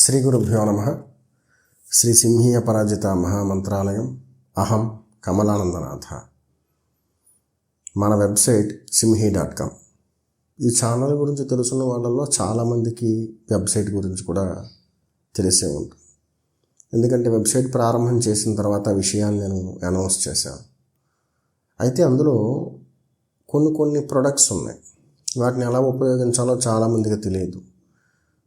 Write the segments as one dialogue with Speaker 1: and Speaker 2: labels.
Speaker 1: శ్రీ గురుభ్యో నమ. శ్రీ సింహీయ పరాజిత మహామంత్రాలయం. అహం కమలానందనాథ. మన వెబ్సైట్ సింహీ డాట్ కామ్. ఈ ఛానల్ గురించి తెలుసున్న వాళ్ళల్లో చాలామందికి వెబ్సైట్ గురించి కూడా తెలిసే ఉంటుంది. ఎందుకంటే వెబ్సైట్ ప్రారంభం చేసిన తర్వాత విషయాన్ని నేను అనౌన్స్ చేశాను. అయితే అందులో కొన్ని కొన్ని ప్రొడక్ట్స్ ఉన్నాయి. వాటిని ఎలా ఉపయోగించాలో చాలామందికి తెలియదు.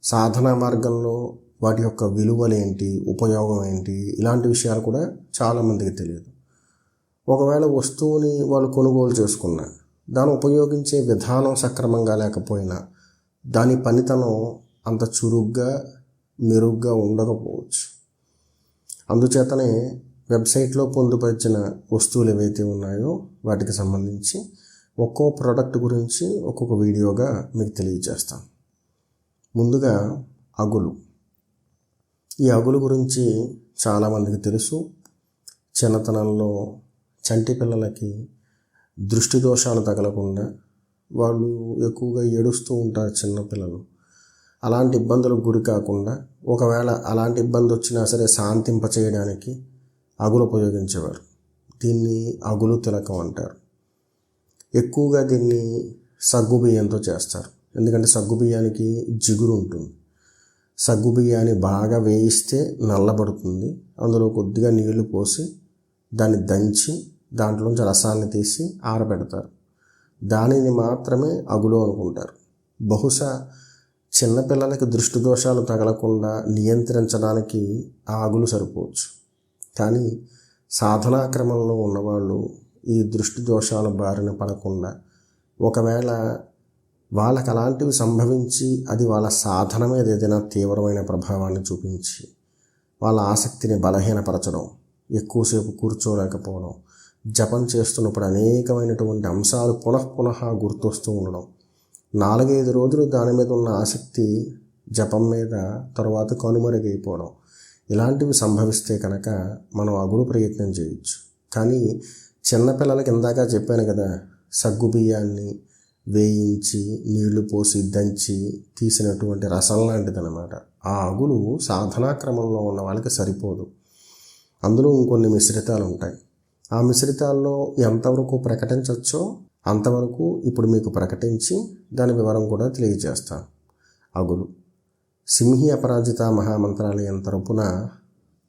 Speaker 1: సాధన మార్గంలో వాటి యొక్క విలువలు ఏంటి ఉపయోగం ఏంటి ఇలాంటి విషయాలు కూడా చాలామందికి తెలియదు. ఒకవేళ వస్తువుని వాళ్ళు కొనుగోలు చేసుకున్నా దాన్ని ఉపయోగించే విధానం సక్రమంగా లేకపోయినా దాని పనితనం అంత చురుగ్గా మెరుగ్గా ఉండకపోవచ్చు. అందుచేతనే వెబ్సైట్లో పొందుపరిచిన వస్తువులు ఏవైతే ఉన్నాయో వాటికి సంబంధించి ఒక్కో ప్రోడక్ట్ గురించి ఒక్కొక్క వీడియోగా మీకు తెలియజేస్తాను. ముందుగా అగులు. ఈ అగులు గురించి చాలామందికి తెలుసు. చిన్నతనంలో చంటి పిల్లలకి దృష్టి దోషాలు తగలకుండా వాళ్ళు ఎక్కువగా ఏడుస్తూ ఉంటారు చిన్నపిల్లలు అలాంటి ఇబ్బందులకు గురి కాకుండా ఒకవేళ అలాంటి ఇబ్బంది వచ్చినా సరే శాంతింప చేయడానికి అగులు ఉపయోగించేవారు. దీన్ని అగులు తిలకం అంటారు. ఎక్కువగా దీన్ని సగ్గు బియ్యంతో చేస్తారు. ఎందుకంటే సగ్గు బియ్యానికి జిగురు ఉంటుంది. సగ్గు బియ్యాన్ని బాగా వేయిస్తే నల్లబడుతుంది. అందులో కొద్దిగా నీళ్ళు పోసి దాన్ని దంచి దాంట్లోంచి రసాన్ని తీసి ఆరబెడతారు. దానిని మాత్రమే అగులు అనుకుంటారు. బహుశా చిన్నపిల్లలకి దృష్టి దోషాలు తగలకుండా నియంత్రించడానికి ఆ అగులు సరిపోవచ్చు. కానీ సాధనాక్రమంలో ఉన్నవాళ్ళు ఈ దృష్టి దోషాల బారిన పడకుండా ఒకవేళ వాళ్ళకి అలాంటివి సంభవించి అది వాళ్ళ సాధన మీద ఏదైనా తీవ్రమైన ప్రభావాన్ని చూపించి వాళ్ళ ఆసక్తిని బలహీనపరచడం ఎక్కువసేపు కూర్చోలేకపోవడం జపం చేస్తున్నప్పుడు అనేకమైనటువంటి అంశాలు పునఃపునః గుర్తొస్తూ ఉండడం. నాలుగైదు రోజులు దాని మీద ఉన్న ఆసక్తి జపం మీద తర్వాత కనుమరుగైపోవడం. ఇలాంటివి సంభవిస్తే కనుక మనం అగులు ప్రయత్నం చేయొచ్చు. కానీ చిన్నపిల్లలకి ఇందాక చెప్పాను కదా సగ్గు బియ్యాన్ని వేయించి నీళ్ళు పోసి దంచి తీసినటువంటి రసం లాంటిది అనమాట ఆ అగులు సాధనా క్రమంలో ఉన్న వాళ్ళకి సరిపోదు. అందులో ఇంకొన్ని మిశ్రితాలు ఉంటాయి ఆ మిశ్రితాల్లో ఎంతవరకు ప్రకటించవచ్చో అంతవరకు ఇప్పుడు మీకు ప్రకటించి దాని వివరం కూడా తెలియజేస్తాను అగులు. సింహి అపరాజిత మహామంత్రాలయం తరపున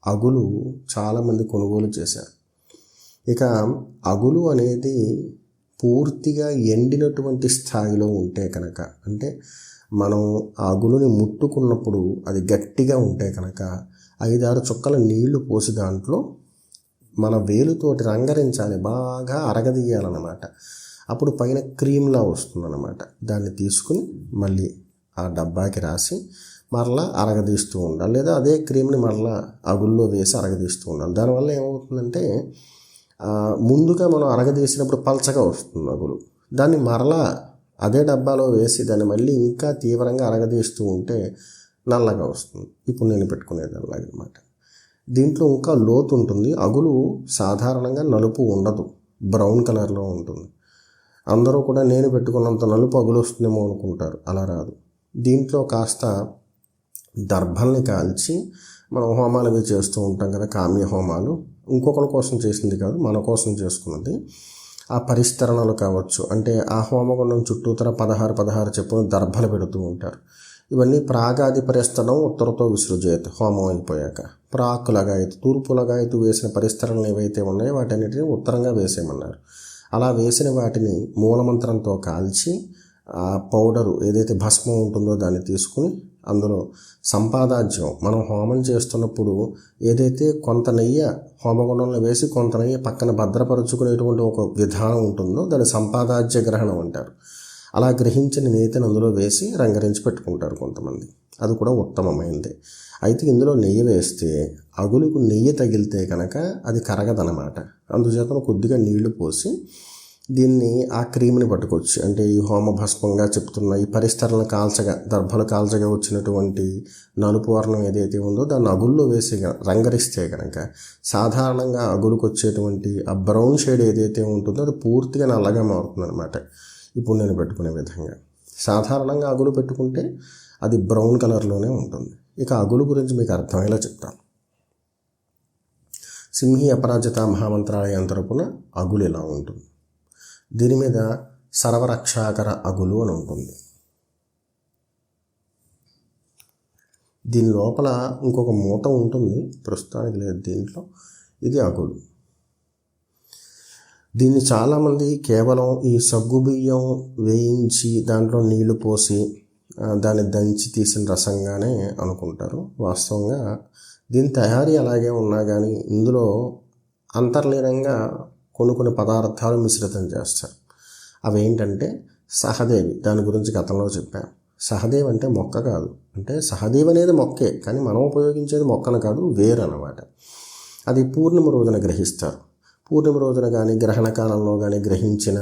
Speaker 1: అగులు చాలామంది కొనుగోలు చేశారు. ఇక అగులు అనేది పూర్తిగా ఎండినటువంటి స్థాయిలో ఉంటే కనుక అంటే మనం ఆ అగులుని ముట్టుకున్నప్పుడు అది గట్టిగా ఉంటే కనుక ఐదారు చుక్కల నీళ్ళు పోసి దాంట్లో మన వేలుతోటి రంగరించాలి బాగా అరగదీయాలన్నమాట. అప్పుడు పైన క్రీమ్లా వస్తుందన్నమాట. దాన్ని తీసుకుని మళ్ళీ ఆ డబ్బాకి రాసి మరలా అరగదీస్తూ ఉండాలి. లేదా అదే క్రీమ్ని మరలా అగుల్లో వేసి అరగదీస్తూ ఉండాలి. దానివల్ల ఏమవుతుందంటే ముందుగా మనం అరగదీసినప్పుడు పల్చగా వస్తుంది అగులు దాన్ని మరలా అదే డబ్బాలో వేసి దాన్ని మళ్ళీ ఇంకా తీవ్రంగా అరగదీస్తూ ఉంటే నల్లగా వస్తుంది. ఇప్పుడు నేను పెట్టుకునేది అలాగనమాట దీంట్లో ఇంకా లోతు ఉంటుంది. అగులు సాధారణంగా నలుపు ఉండదు. బ్రౌన్ కలర్లో ఉంటుంది. అందరూ కూడా నేను పెట్టుకున్నంత నలుపు అగులు వస్తుందేమో అనుకుంటారు. అలా రాదు. దీంట్లో కాస్త దర్భల్ని కాల్చి మనం హోమాలు అవి చేస్తూ ఉంటాం కదా కామ్య హోమాలు. ఇంకొకరి కోసం చేసింది కాదు మన కోసం చేసుకున్నది. ఆ పరిష్కరణలు కావచ్చు అంటే ఆ హోమగుండం చుట్టూతర పదహారు పదహారు చెప్పున దర్భలు పెడుతూ ఉంటారు. ఇవన్నీ ప్రాగాది పరిస్తడం ఉత్తరతో విసృజేత హోమం అయిపోయాక. ప్రాక్ లగాయతు తూర్పు లగాయతు వేసిన పరిస్తరణలు ఏవైతే ఉన్నాయో వాటన్నిటిని ఉత్తరంగా వేసేయమన్నారు. అలా వేసిన వాటిని మూలమంత్రంతో కాల్చి ఆ పౌడరు ఏదైతే భస్మం ఉంటుందో దాన్ని తీసుకుని అందులో సంపాదాజ్యం. మనం హోమం చేస్తున్నప్పుడు ఏదైతే కొంత నెయ్యి హోమగుండంలో వేసి కొంత నెయ్యి పక్కన భద్రపరుచుకునేటువంటి ఒక విధానం ఉంటుందో దాన్ని సంపాదాజ్య గ్రహణం అంటారు. అలా గ్రహించిన నేతిని అందులో వేసి రంగరించి పెట్టుకుంటారు కొంతమంది. అది కూడా ఉత్తమమైంది. అయితే ఇందులో నెయ్యి వేస్తే అగులుకు నెయ్యి తగిలితే కనుక అది కరగదనమాట అందుచేత కొద్దిగా నీళ్ళు పోసి దీన్ని ఆ క్రీమ్ని పట్టుకోవచ్చు. అంటే ఈ హోమభస్మంగా చెప్తున్న ఈ పరిస్తరణ కాల్చగా దర్భలు కాల్చగా వచ్చినటువంటి నలుపు వర్ణం ఏదైతే ఉందో దాన్ని అగుల్లో వేసి రంగరిస్తే కనుక సాధారణంగా అగులకు వచ్చేటువంటి ఆ బ్రౌన్ షేడ్ ఏదైతే ఉంటుందో అది పూర్తిగా నల్లగా మారుతుంది అనమాట ఇప్పుడు నేను పెట్టుకునే విధంగా. సాధారణంగా అగులు పెట్టుకుంటే అది బ్రౌన్ కలర్లోనే ఉంటుంది. ఇక అగులు గురించి మీకు అర్థమయ్యేలా చెప్తాను. సింహి అపరాజిత మహామంత్రాలయం తరపున అగులు ఇలా ఉంటుంది? దీని మీద సర్వరక్షాకర అగులు అని ఉంటుంది. దీని లోపల ఇంకొక మూత ఉంటుంది. ప్రస్తుతానికి లేదు దీంట్లో. ఇది అగులు. దీన్ని చాలామంది కేవలం ఈ సగ్గు బియ్యం వేయించి దాంట్లో నీళ్ళు పోసి దాన్ని దంచి తీసిన రసంగానే అనుకుంటారు. వాస్తవంగా దీని తయారీ అలాగే ఉన్నా కానీ ఇందులో అంతర్లీనంగా కొన్ని కొన్ని పదార్థాలు మిశ్రితం చేస్తారు. అవి ఏంటంటే సహదేవి దాని గురించి గతంలో చెప్పాను సహదేవ్ అంటే మొక్క కాదు. అంటే సహదేవ్ అనేది మొక్కే కానీ మనం ఉపయోగించేది మొక్కను కాదు వేరు అనమాట అది పూర్ణిమ రోజున గ్రహిస్తారు. పూర్ణిమ రోజున కానీ గ్రహణ కాలంలో కానీ గ్రహించిన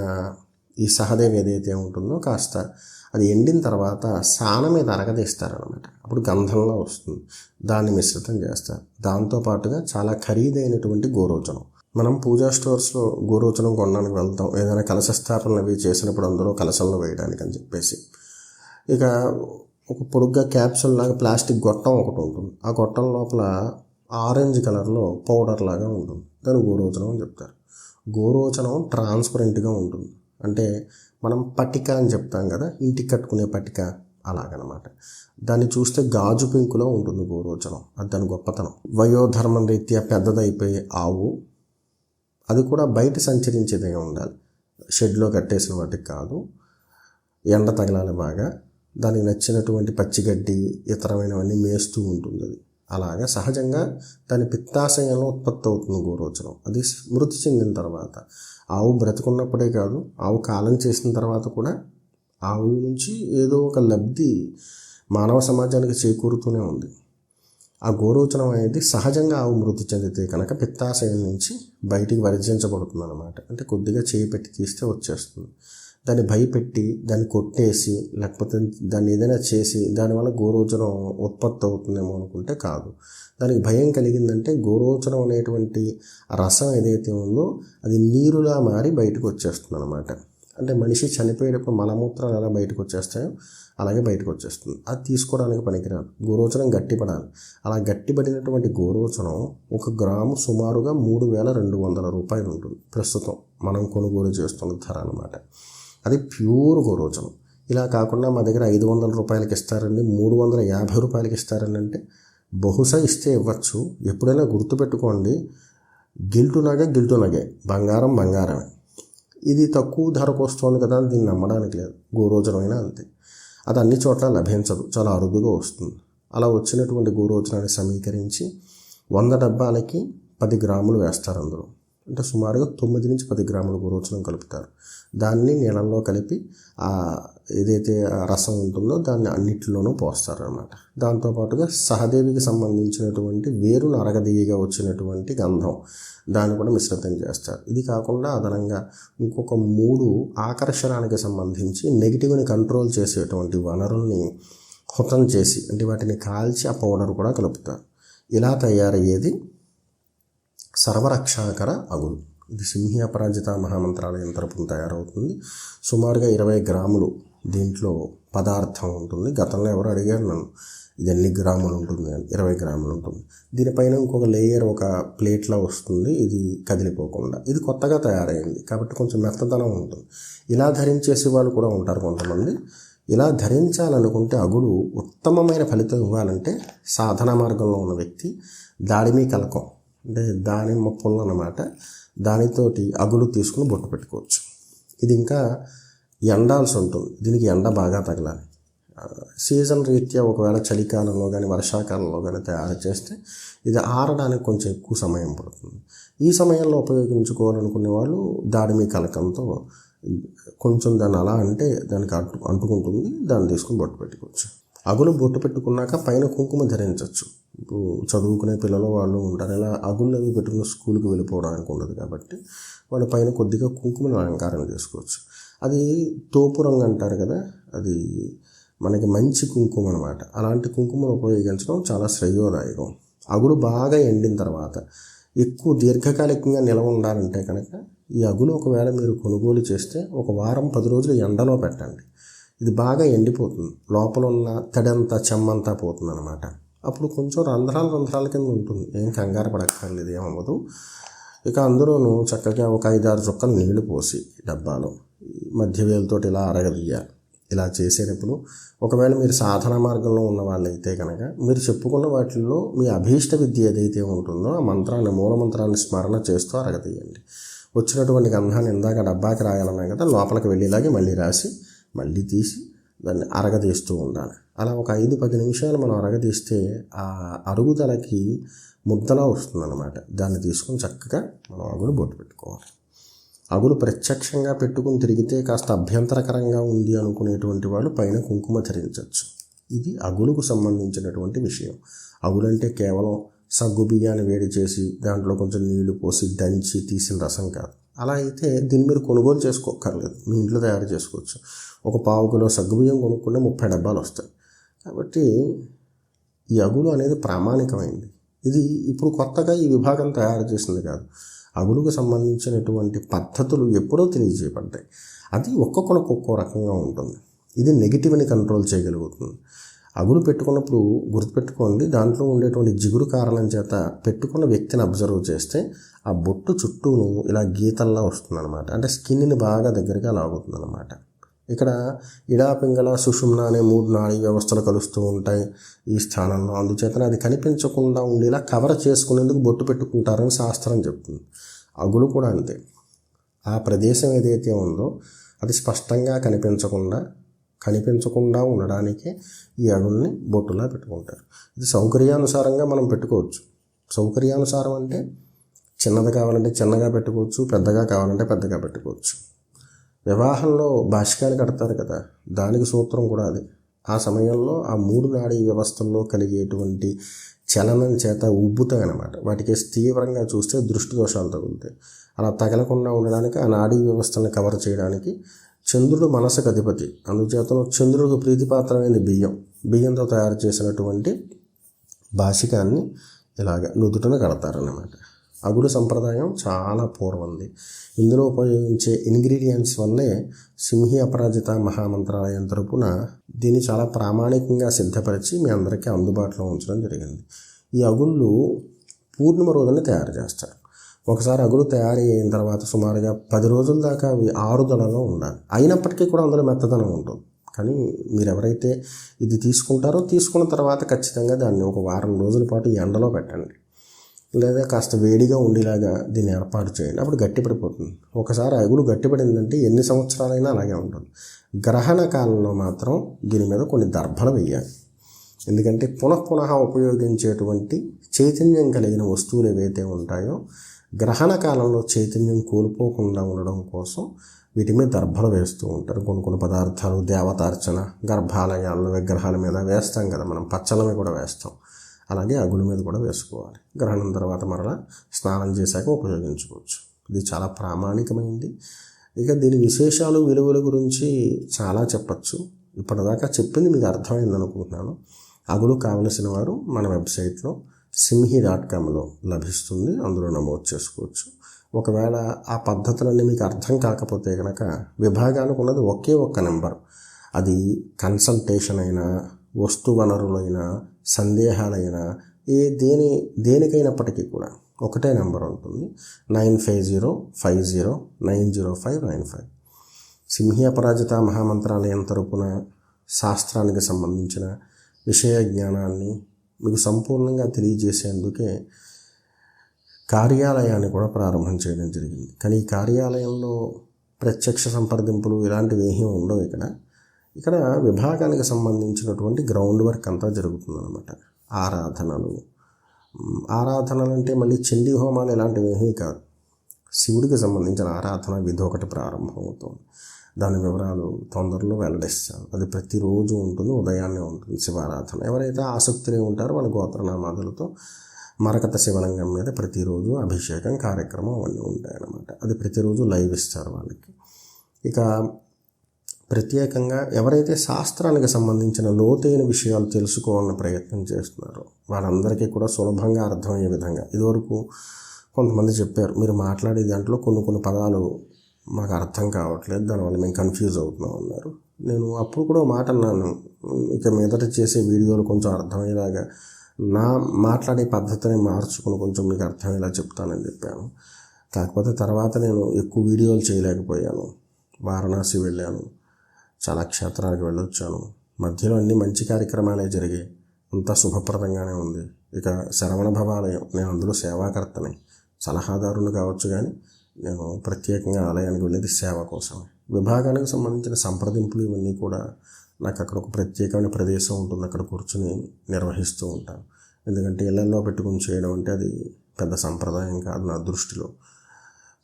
Speaker 1: ఈ సహదేవ్ ఏదైతే ఉంటుందో కాస్త అది ఎండిన తర్వాత సాన మీద అరగదీస్తారనమాట అప్పుడు గంధంలో వస్తుంది. దాన్ని మిశ్రితం చేస్తారు. దాంతోపాటుగా చాలా ఖరీదైనటువంటి గోరోచనం మనం పూజా స్టోర్స్లో గోరోచనం కొనడానికి వెళ్తాం. ఏదైనా కలశ స్థాపనలు అవి చేసినప్పుడు అందులో కలశంలో వేయడానికి అని చెప్పేసి. ఇక ఒక పొడుగ్గా క్యాప్సూల్ లాగా ప్లాస్టిక్ గొట్టం ఒకటి ఉంటుంది. ఆ గొట్టం లోపల ఆరెంజ్ కలర్లో పౌడర్ లాగా ఉంటుంది. దాన్ని గోరోచనం అని చెప్తారు. గోరోచనం ట్రాన్స్పరెంట్గా ఉంటుంది. అంటే మనం పట్టిక అని చెప్తాం కదా ఇంటికి కట్టుకునే పట్టిక అలాగనమాట. దాన్ని చూస్తే గాజు పింకులో ఉంటుంది గోరోచనం అది దాని గొప్పతనం. వయోధర్మం రీత్యా పెద్దదైపోయే ఆవు అది కూడా బయట సంచరించేదిగా ఉండాలి. షెడ్లో కట్టేసిన వాటికి కాదు. ఎండ తగలాలి బాగా. దానికి నచ్చినటువంటి పచ్చిగడ్డి ఇతరమైనవన్నీ మేస్తూ ఉంటుంది అది. అలాగా సహజంగా దాని పిత్తాశయంలో ఉత్పత్తి అవుతుంది గోరోచనం అది మృతి చెందిన తర్వాత. ఆవు బ్రతుకున్నప్పుడే కాదు ఆవు కాలం చేసిన తర్వాత కూడా ఆవు నుంచి ఏదో ఒక లబ్ధి మానవ సమాజానికి చేకూరుతూనే ఉంది. ఆ గోరోచనం అనేది సహజంగా ఆవు మృతి చెందితే కనుక పిత్తాశయం నుంచి బయటికి వర్జించబడుతుంది అనమాట అంటే కొద్దిగా చేయి పెట్టి తీస్తే వచ్చేస్తుంది. దాన్ని భయపెట్టి దాన్ని కొట్టేసి లేకపోతే దాన్ని ఏదైనా చేసి దానివల్ల గోరోచనం ఉత్పత్తి అవుతుందేమో అనుకుంటే కాదు. దానికి భయం కలిగిందంటే గోరోచనం అనేటువంటి రసం ఏదైతే ఉందో అది నీరులా మారి బయటకు వచ్చేస్తుంది అనమాట అంటే మనిషి చనిపోయేటప్పుడు మలమూత్రాలు ఎలా బయటకు వచ్చేస్తాయో అలాగే బయటకు వచ్చేస్తుంది అది తీసుకోవడానికి పనికిరాదు. గోరోచనం గట్టిపడాలి. అలా గట్టిపడినటువంటి గోరోచనం ఒక గ్రాము సుమారుగా మూడు వేల రెండు వందల రూపాయలు ఉంటుంది ప్రస్తుతం మనం కొనుగోలు చేస్తున్న ధర అనమాట అది ప్యూర్ గోరోచనం. ఇలా కాకుండా మా దగ్గర ఐదు వందల రూపాయలకి ఇస్తారండి మూడు వందల యాభై రూపాయలకి ఇస్తారని అంటే బహుశా ఇస్తే ఇవ్వచ్చు. ఎప్పుడైనా గుర్తుపెట్టుకోండి గిల్టు నగ గిల్టు బంగారం బంగారమే. ఇది తక్కువ ధరకు వస్తుంది కదా అని దీన్ని నమ్మడానికి లేదు. గోరోజనమైనా అంతే. అది అన్ని చోట్ల లభించదు. చాలా అరుదుగా వస్తుంది. అలా వచ్చినటువంటి గోరోజనాన్ని సమీకరించి వంద డబ్బాలకి పది గ్రాములు వేస్తారు అందులో. అంటే సుమారుగా తొమ్మిది నుంచి పది గ్రాముల గోరోచనం కలుపుతారు. దాన్ని నీళ్ళల్లో కలిపి ఆ ఏదైతే రసం ఉంటుందో దాన్ని అన్నిటిలోనూ పోస్తారు అనమాట దాంతోపాటుగా సహదేవికి సంబంధించినటువంటి వేరును అరగదీయగా వచ్చినటువంటి గంధం దాన్ని కూడా మిశ్రితం చేస్తారు. ఇది కాకుండా అదనంగా ఇంకొక మూడు ఆకర్షణానికి సంబంధించి నెగిటివ్ని కంట్రోల్ చేసేటువంటి వనరుల్ని హుతం చేసి అంటే వాటిని కాల్చి ఆ పౌడర్ కూడా కలుపుతారు. ఇలా తయారయ్యేది సర్వరక్షాకర అగులు ఇది సింహి అపరాజిత మహామంత్రాలయం తరపున తయారవుతుంది. సుమారుగా ఇరవై గ్రాములు దీంట్లో పదార్థం ఉంటుంది. గతంలో ఎవరు అడిగారు నన్ను ఇది ఎన్ని గ్రాములు ఉంటుంది? అని. ఇరవై గ్రాములు ఉంటుంది. దీనిపైన ఇంకొక లేయర్ ఒక ప్లేట్లో వస్తుంది. ఇది కదిలిపోకుండా. ఇది కొత్తగా తయారైంది. కాబట్టి కొంచెం మెత్తదనం ఉంటుంది. ఇలా ధరించేసే వాళ్ళు కూడా ఉంటారు కొంతమంది. ఇలా ధరించాలనుకుంటే అగులు ఉత్తమమైన ఫలితం ఇవ్వాలంటే సాధన మార్గంలో ఉన్న వ్యక్తి దాడిమి కలకం. అంటే దానిమ్మ పుల్ల అనమాట దానితోటి అగులు తీసుకుని బొట్టు పెట్టుకోవచ్చు. ఇది ఇంకా ఎండాల్సి ఉంటుంది. దీనికి ఎండ బాగా తగలాలి. సీజన్ రీత్యా ఒకవేళ చలికాలంలో కానీ వర్షాకాలంలో కానీ తయారు చేస్తే ఇది ఆరడానికి కొంచెం ఎక్కువ సమయం పడుతుంది. ఈ సమయంలో ఉపయోగించుకోవాలనుకునే వాళ్ళు దాడిమి కలకంతో కొంచెం దాన్ని అలా అంటే దానికి అంటు అంటుకుంటుంది. దాన్ని తీసుకుని బొట్టు పెట్టుకోవచ్చు. అగులు బొట్టు పెట్టుకున్నాక పైన కుంకుమ ధరించవచ్చు ఇప్పుడు చదువుకునే పిల్లలు వాళ్ళు ఉంటారు. ఇలా అగుళ్ళు అవి పెట్టుకుని స్కూల్కి వెళ్ళిపోవడానికి ఉండదు కాబట్టి వాళ్ళ పైన కొద్దిగా కుంకుమను అలంకారం చేసుకోవచ్చు. అది తోపు రంగు అంటారు కదా అది మనకి మంచి కుంకుమ అనమాట అలాంటి కుంకుమను ఉపయోగించడం చాలా శ్రేయోదాయకం. అగులు బాగా ఎండిన తర్వాత ఎక్కువ దీర్ఘకాలికంగా నిల్వ ఉండాలంటే కనుక ఈ అగులు ఒకవేళ మీరు కొనుగోలు చేస్తే ఒక వారం పది రోజులు ఎండలో పెట్టండి. ఇది బాగా ఎండిపోతుంది. లోపల ఉన్న తడంతా చెమ్మంతా పోతుంది అనమాట అప్పుడు కొంచెం రంధ్రాలు రంధ్రాల కింద ఉంటుంది. ఏం కంగారు పడక్కర్లేదు ఏమవ్వదు. ఇక అందులోనూ చక్కగా ఒక ఐదారు చుక్కలు నీళ్ళు పోసి డబ్బాలో మధ్య వేలతోటి ఇలా అరగదీయాలి ఇలా చేసేటప్పుడు ఒకవేళ మీరు సాధన మార్గంలో ఉన్న వాళ్ళైతే కనుక మీరు చెప్పుకున్న వాటిల్లో మీ అభీష్ట విద్య ఏదైతే ఉంటుందో ఆ మంత్రాన్ని మూల మంత్రాన్ని స్మరణ చేస్తూ అరగదీయండి. వచ్చినటువంటి గంధాన్ని ఇందాక డబ్బాకి రాయాలన్నా కదా లోపలికి వెళ్ళేలాగే మళ్ళీ రాసి మళ్ళీ తీసి దాన్ని అరగదీస్తూ ఉండాలి. అలా ఒక ఐదు పది నిమిషాలు మనం అరగదీస్తే ఆ అరుగుదలకి ముద్దలా వస్తుందన్నమాట. దాన్ని తీసుకొని చక్కగా మనం అగులు బొట్టు పెట్టుకోవాలి. అగులు ప్రత్యక్షంగా పెట్టుకుని తిరిగితే కాస్త అభ్యంతరకరంగా ఉంది అనుకునేటువంటి వాళ్ళు పైన కుంకుమ ధరించవచ్చు. ఇది అగులుకు సంబంధించినటువంటి విషయం. అగులంటే కేవలం సగ్గు బియ్యాన్ని వేడి చేసి దాంట్లో కొంచెం నీళ్ళు పోసి దంచి తీసిన రసం కాదు. అలా అయితే దీన్ని మీరు కొనుగోలు చేసుకోక్కర్లేదు. మీ ఇంట్లో తయారు చేసుకోవచ్చు. ఒక పావు కిలో సగ్గుబియ్యం కొనుక్కుంటే ముప్పై డబ్బాలు వస్తాయి. కాబట్టి ఈ అగులు అనేది ప్రామాణికమైంది. ఇది ఇప్పుడు కొత్తగా ఈ విభాగం తయారు చేసింది కాదు. అగులుకు సంబంధించినటువంటి పద్ధతులు ఎప్పుడో తెలియజేయబడ్డాయి. అది ఒక్కొక్కరికి ఒక్కో రకంగా ఉంటుంది. ఇది నెగిటివ్ని కంట్రోల్ చేయగలుగుతుంది. అగులు పెట్టుకున్నప్పుడు గుర్తుపెట్టుకోండి దాంట్లో ఉండేటువంటి జిగురు కారణం చేత పెట్టుకున్న వ్యక్తిని అబ్జర్వ్ చేస్తే ఆ బొట్టు చుట్టూను ఇలా గీతల్లా వస్తుందన్నమాట. అంటే స్కిన్ని బాగా దగ్గరగా లాగుతుందన్నమాట. ఇక్కడ ఇడా పింగళ సుషుమ్న అనే మూడు నాడీ వ్యవస్థలు కలుస్తూ ఉంటాయి ఈ స్థానంలో. అందుచేతనే అది కనిపించకుండా ఉండేలా కవర్ చేసుకునేందుకు బొట్టు పెట్టుకుంటారని శాస్త్రం చెప్తుంది. అగులు కూడా అంతే. ఆ ప్రదేశం ఏదైతే ఉందో అది స్పష్టంగా కనిపించకుండా కనిపించకుండా ఉండడానికి ఈ అడుల్ని బొట్టులా పెట్టుకుంటారు. ఇది సౌకర్యానుసారంగా మనం పెట్టుకోవచ్చు. సౌకర్యానుసారం అంటే చిన్నది కావాలంటే చిన్నగా పెట్టుకోవచ్చు పెద్దగా కావాలంటే పెద్దగా పెట్టుకోవచ్చు. వివాహంలో భాష్యాలు కడతారు కదా దానికి సూత్రం కూడా అది. ఆ సమయంలో ఆ మూడు నాడీ వ్యవస్థల్లో కలిగేటువంటి చలనం చేత ఉబ్బుతాయి అనమాట వాటికి తీవ్రంగా చూస్తే దృష్టి దోషాలు తగులుతాయి. అలా తగలకుండా ఉండడానికి ఆ నాడీ వ్యవస్థను కవర్ చేయడానికి చంద్రుడు మనసుకు అధిపతి. అందుచేతను చంద్రుడికి ప్రీతిపాత్రమైన బియ్యం బియ్యంతో తయారు చేసినటువంటి భాషికాన్ని ఇలాగ నుదుటన కడతారన్నమాట. అగుడు సంప్రదాయం చాలా పూర్వంది. ఇందులో ఉపయోగించే ఇంగ్రీడియంట్స్ వల్లే సింహి అపరాజిత మహామంత్రాలయం తరపున దీన్ని చాలా ప్రామాణికంగా సిద్ధపరిచి మీ అందరికీ అందుబాటులో ఉంచడం జరిగింది. ఈ అగుళ్ళు పూర్ణిమ రోజున తయారు చేస్తారు. ఒకసారి అగులు తయారీ అయిన తర్వాత సుమారుగా పది రోజుల దాకా అవి ఆరుదలలో ఉండాలి. అయినప్పటికీ కూడా అందులో మెత్తదనం ఉంటుంది. కానీ మీరు ఎవరైతే ఇది తీసుకుంటారో తీసుకున్న తర్వాత ఖచ్చితంగా దాన్ని ఒక వారం రోజుల పాటు ఎండలో పెట్టండి. లేదా కాస్త వేడిగా ఉండేలాగా దీన్ని ఏర్పాటు చేయండి. అప్పుడు గట్టిపడిపోతుంది. ఒకసారి అగులు గట్టిపడిందంటే ఎన్ని సంవత్సరాలైనా అలాగే ఉంటుంది. గ్రహణ కాలంలో మాత్రం దీని మీద కొన్ని దర్భలు వేయాలి. ఎందుకంటే పునః పునః ఉపయోగించేటువంటి చైతన్యం కలిగిన వస్తువులు ఏవైతే ఉంటాయో గ్రహణ కాలంలో చైతన్యం కోల్పోకుండా ఉండడం కోసం వీటి మీద దర్భలు వేస్తూ ఉంటారు. కొన్ని కొన్ని పదార్థాలు దేవతార్చన గర్భాలయాల్లో విగ్రహాల మీద వేస్తాం కదా మనం. పచ్చలమే కూడా వేస్తాం. అలాగే అగుల మీద కూడా వేసుకోవాలి. గ్రహణం తర్వాత మరలా స్నానం చేశాక ఉపయోగించుకోవచ్చు. ఇది చాలా ప్రామాణికమైంది. ఇక దీని విశేషాలు విలువల గురించి చాలా చెప్పచ్చు. ఇప్పటిదాకా చెప్పింది మీకు అర్థమైంది అనుకుంటున్నాను. అగులు కావలసిన వారు మన వెబ్సైట్లో సింహి డాట్ కామ్లో లభిస్తుంది. అందులో నమోదు చేసుకోవచ్చు. ఒకవేళ ఆ పద్ధతులన్నీ మీకు అర్థం కాకపోతే కనుక విభాగానికి ఉన్నది ఒకే ఒక్క నెంబర్. అది కన్సల్టేషన్ అయినా వస్తు వనరులైనా సందేహాలైనా ఏ దేని దేనికైనప్పటికీ కూడా ఒకటే నెంబర్ ఉంటుంది. Nine five zero five zero nine zero five nine five. Simhi Aparajita Mahamantralayam తరపున శాస్త్రానికి సంబంధించిన విషయ జ్ఞానాన్ని మీకు సంపూర్ణంగా తెలియజేసేందుకే కార్యాలయాన్ని కూడా ప్రారంభం చేయడం జరిగింది. కానీ ఈ కార్యాలయంలో ప్రత్యక్ష సంప్రదింపులు ఇలాంటివి ఏమీ ఉండవు ఇక్కడ. ఇక్కడ విభాగానికి సంబంధించినటువంటి గ్రౌండ్ వర్క్ అంతా జరుగుతుందన్నమాట. ఆరాధనలు. ఆరాధనలు అంటే మళ్ళీ చండీ హోమాలు ఇలాంటివి ఏమీ కాదు. శివుడికి సంబంధించిన ఆరాధన విధి ఒకటి ప్రారంభమవుతుంది. దాని వివరాలు తొందరలో వెల్లడిస్తాను. అది ప్రతిరోజు ఉంటుంది ఉదయాన్నే ఉంటుంది శివారాధన. ఎవరైతే ఆసక్తిని ఉంటారో వాళ్ళ గోత్రనామాదులతో మరకత శివలింగం మీద ప్రతిరోజు అభిషేకం కార్యక్రమం అవన్నీ ఉంటాయన్నమాట. అది ప్రతిరోజు లైవ్ ఇస్తారు వాళ్ళకి. ఇక ప్రత్యేకంగా ఎవరైతే శాస్త్రానికి సంబంధించిన లోతైన విషయాలు తెలుసుకోవాలని ప్రయత్నం చేస్తున్నారో వాళ్ళందరికీ కూడా సులభంగా అర్థమయ్యే విధంగా. ఇదివరకు కొంతమంది చెప్పారు మీరు మాట్లాడే దాంట్లో కొన్ని కొన్ని పదాలు మాకు అర్థం కావట్లేదు దానివల్ల మేము కన్ఫ్యూజ్ అవుతున్నాం అన్నారు. నేను అప్పుడు కూడా మాట అన్నాను ఇక మీదట చేసే వీడియోలు కొంచెం అర్థమయ్యేలాగా నా మాట్లాడే పద్ధతిని మార్చుకుని కొంచెం మీకు అర్థమయ్యేలా చెప్తానని చెప్పాను. కాకపోతే తర్వాత నేను ఎక్కువ వీడియోలు చేయలేకపోయాను వారణాసి వెళ్ళాను చాలా క్షేత్రాలకు వెళ్ళొచ్చాను మధ్యలో అన్ని మంచి కార్యక్రమాలే జరిగాయి. అంతా శుభప్రదంగానే ఉంది. ఇక శరవణ భవాలయం నేను అందులో సేవాకర్తని. సలహాదారుని కావచ్చు కానీ నేను ప్రత్యేకంగా ఆలయానికి వెళ్ళేది సేవ కోసం విభాగానికి సంబంధించిన సంప్రదింపులు ఇవన్నీ కూడా నాకు అక్కడ ఒక ప్రత్యేకమైన ప్రదేశం ఉంటుంది. అక్కడ కూర్చుని నిర్వహిస్తూ ఉంటాను ఎందుకంటే ఇళ్ళలో పెట్టుకుని చేయడం అంటే అది పెద్ద సంప్రదాయం కాదు నా దృష్టిలో.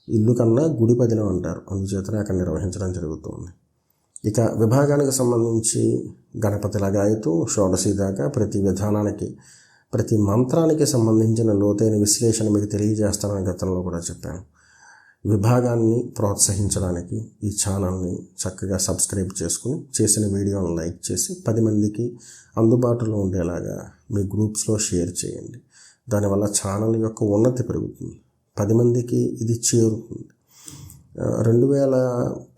Speaker 1: ఇల్లు కన్నా గుడి పదిలో అంటారు. అందుచేతనే అక్కడ నిర్వహించడం జరుగుతుంది ఇక విభాగానికి సంబంధించి గణపతి లగాయతు షోడశి దాకా ప్రతి విధానానికి ప్రతి మంత్రానికి సంబంధించిన లోతైన విశ్లేషణ మీకు తెలియజేస్తానని గతంలో కూడా చెప్పాను. విభాగాన్ని ప్రోత్సహించడానికి ఈ ఛానల్ని చక్కగా సబ్స్క్రైబ్ చేసుకుని చేసిన వీడియోను లైక్ చేసి పది మందికి అందుబాటులో ఉండేలాగా మీ గ్రూప్స్లో షేర్ చేయండి. దానివల్ల ఛానల్ యొక్క ఉన్నతి పెరుగుతుంది. పది మందికి ఇది చేరుతుంది. రెండు వేల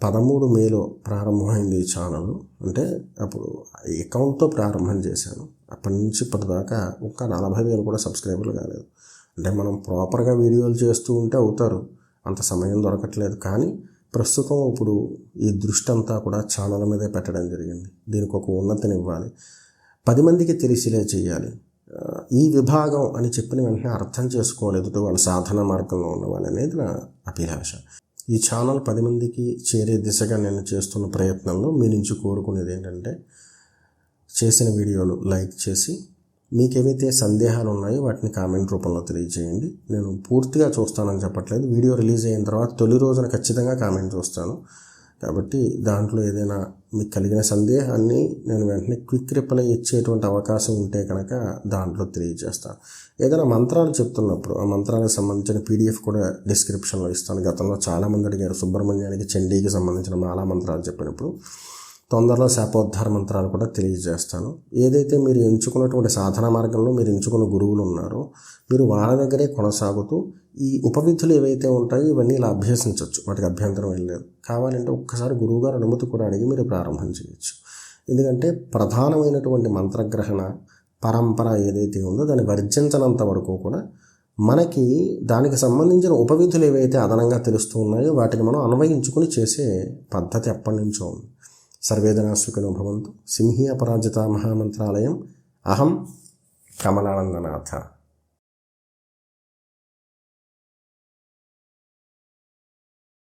Speaker 1: పదమూడు మేలో ప్రారంభమైంది ఈ ఛానల్. అంటే అప్పుడు అకౌంట్తో ప్రారంభం చేశాను. అప్పటి నుంచి ఇప్పటిదాకా ఒక్క నలభై వేలు కూడా సబ్స్క్రైబర్లు కాలేదు. అంటే మనం ప్రాపర్గా వీడియోలు చేస్తూ ఉంటే అవుతారు. అంత సమయం దొరకట్లేదు. కానీ ప్రస్తుతం ఇప్పుడు ఈ దృష్టి అంతా కూడా ఛానల్ మీదే పెట్టడం జరిగింది. దీనికి ఒక ఉన్నతిని ఇవ్వాలి. పది మందికి తెలిసిలే చేయాలి ఈ విభాగం అని చెప్పిన వెంటనే అర్థం చేసుకోలేదు వాళ్ళ సాధన మార్గంలో ఉన్నవాళ్ళు అనేది నా అభిలాష. ఈ ఛానల్ పది మందికి చేరే దిశగా నేను చేస్తున్న ప్రయత్నంలో మీ నుంచి కోరుకునేది ఏంటంటే చేసిన వీడియోలు లైక్ చేసి మీకు ఏవైతే సందేహాలు ఉన్నాయో వాటిని కామెంట్ రూపంలో తెలియజేయండి. నేను పూర్తిగా చూస్తానని చెప్పట్లేదు. వీడియో రిలీజ్ అయిన తర్వాత తొలి రోజున ఖచ్చితంగా కామెంట్ చూస్తాను. కాబట్టి దాంట్లో ఏదైనా మీకు కలిగిన సందేహాన్ని నేను వెంటనే క్విక్ రిప్లై ఇచ్చేటువంటి అవకాశం ఉంటే కనుక దాంట్లో తెలియజేస్తాను. ఏదైనా మంత్రాలు చెప్తున్నప్పుడు ఆ మంత్రాలకు సంబంధించిన పీడిఎఫ్ కూడా డిస్క్రిప్షన్లో ఇస్తాను. గతంలో చాలామంది అడిగారు సుబ్రహ్మణ్యానికి చండీకి సంబంధించిన మాలా మంత్రాలు చెప్పినప్పుడు. తొందరలో శాపోద్ధార మంత్రాలు కూడా తెలియజేస్తాను. ఏదైతే మీరు ఎంచుకున్నటువంటి సాధన మార్గంలో మీరు ఎంచుకున్న గురువులు ఉన్నారో మీరు వాళ్ళ దగ్గరే కొనసాగుతూ ఈ ఉపవిధులు ఏవైతే ఉంటాయో ఇవన్నీ ఇలా అభ్యసించవచ్చు. వాటికి అభ్యంతరం ఏం లేదు. కావాలంటే ఒక్కసారి గురువుగారు అనుమతి కూడా అడిగి మీరు ప్రారంభం చేయొచ్చు. ఎందుకంటే ప్రధానమైనటువంటి మంత్రగ్రహణ పరంపర ఏదైతే ఉందో దాన్ని వర్జించనంత వరకు కూడా మనకి దానికి సంబంధించిన ఉపవిధులు ఏవైతే అదనంగా తెలుస్తూ ఉన్నాయో వాటిని మనం అన్వయించుకుని చేసే పద్ధతి ఎప్పటి నుంచో ఉంది. సర్వేదనా భవంతు సింహీ అపరాజిత మహామంత్రాలయం. అహం కమలానందనాథ.